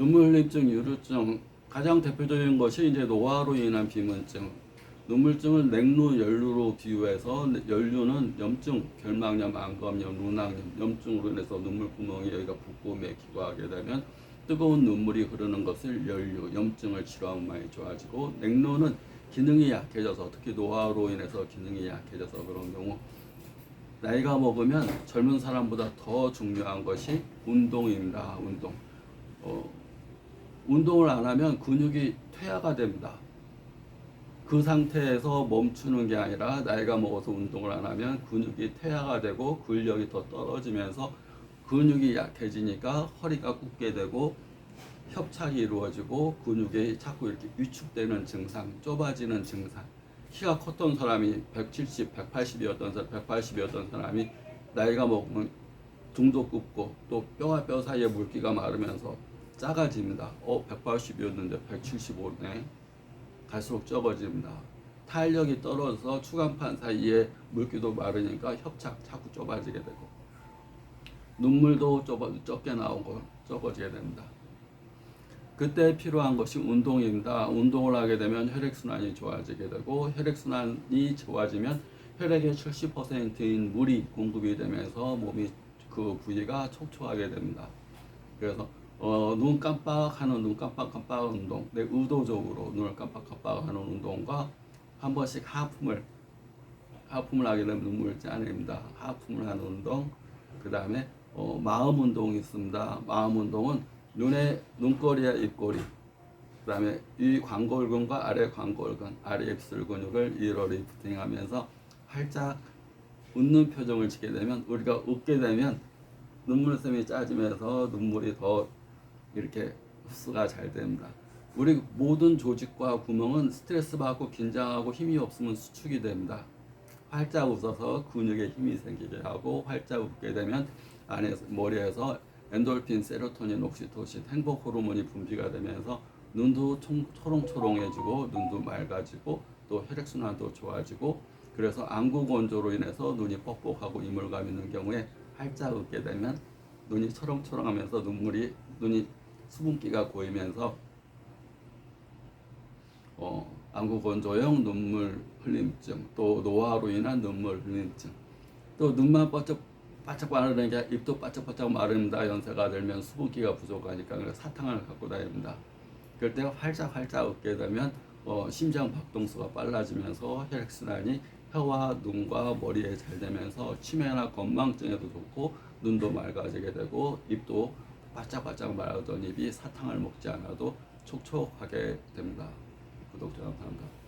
눈물 흘림증, 유루증 가장 대표적인 것이 이제 노화로 인한 비문증. 눈물증은 냉루, 연루로 비유해서 연루는 염증, 결막염, 안검염, 눈왕염, 염증으로 인해서 눈물 구멍이 여기가 붓고 맥히고 하게 되면 뜨거운 눈물이 흐르는 것을 연류, 염증을 치료하면 많이 좋아지고 냉루는 기능이 약해져서 특히 노화로 인해서 기능이 약해져서 그런 경우 나이가 먹으면 젊은 사람보다 더 중요한 것이 운동입니다. 운동. 어, 운동을 안 하면 근육이 퇴화가 됩니다. 그 상태에서 멈추는 게 아니라 나이가 먹어서 운동을 안 하면 근육이 퇴화가 되고 근력이 더 떨어지면서 근육이 약해지니까 허리가 굽게 되고 협착이 이루어지고 근육이 자꾸 이렇게 위축되는 증상, 좁아지는 증상. 키가 컸던 사람이 170, 180이었던 사람, 180이었던 사람이 나이가 먹으면 등도 굽고 또 뼈와 뼈 사이에 물기가 마르면서 작아집니다. 어, 180이었는데 175네. 갈수록 적어집니다. 탄력이 떨어져서 추간판 사이에 물기도 마르니까 협착 자꾸 좁아지게 되고 눈물도 좁아, 적게 나오고 적어지게 됩니다. 그때 필요한 것이 운동입니다. 운동을 하게 되면 혈액순환이 좋아지게 되고 혈액순환이 좋아지면 혈액의 70%인 물이 공급이 되면서 몸이 그 부위가 촉촉하게 됩니다. 그래서 어, 눈 깜빡하는 눈 깜빡깜빡 운동, 내 의도적으로 눈을 깜빡깜빡하는 운동과 한 번씩 하품을 하품을 하게 되면 눈물을 짜냅니다. 하품을 하는 운동, 그 다음에 어, 마음 운동이 있습니다. 마음 운동은 눈에 눈꼬리와 입꼬리, 그 다음에 위 광골근과 아래 광골근, 아래 입술 근육을 1월 리프팅하면서 활짝 웃는 표정을 짓게 되면 우리가 웃게 되면 눈물샘이 짜지면서 눈물이 더 이렇게 흡수가 잘 됩니다. 우리 모든 조직과 구멍은 스트레스 받고 긴장하고 힘이 없으면 수축이 됩니다. 활짝 웃어서 근육에 힘이 생기게 하고 활짝 웃게 되면 안에서 머리에서 엔돌핀, 세로토닌, 옥시토신, 행복 호르몬이 분비가 되면서 눈도 총, 초롱초롱해지고 눈도 맑아지고 또 혈액순환도 좋아지고 그래서 안구 건조로 인해서 눈이 뻑뻑하고 이물감 있는 경우에 활짝 웃게 되면 눈이 초롱초롱하면서 눈물이 눈이 수분기가 고이면서 어, 안구 건조형 눈물 흘림증, 또 노화로 인한 눈물 흘림증, 또 눈만 바짝 바짝 마르는 게 입도 바짝바짝 마릅니다. 연세가 들면 수분기가 부족하니까 그래서 사탕을 갖고 다닙니다. 그럴 때 활짝 활짝 웃게 되면 어, 심장 박동수가 빨라지면서 혈액순환이 혀와 눈과 머리에 잘 되면서 치매나 건망증에도 좋고 눈도 맑아지게 되고 입도 바짝바짝 마르던 입이 사탕을 먹지 않아도 촉촉하게 됩니다. 구독자 감사합니다.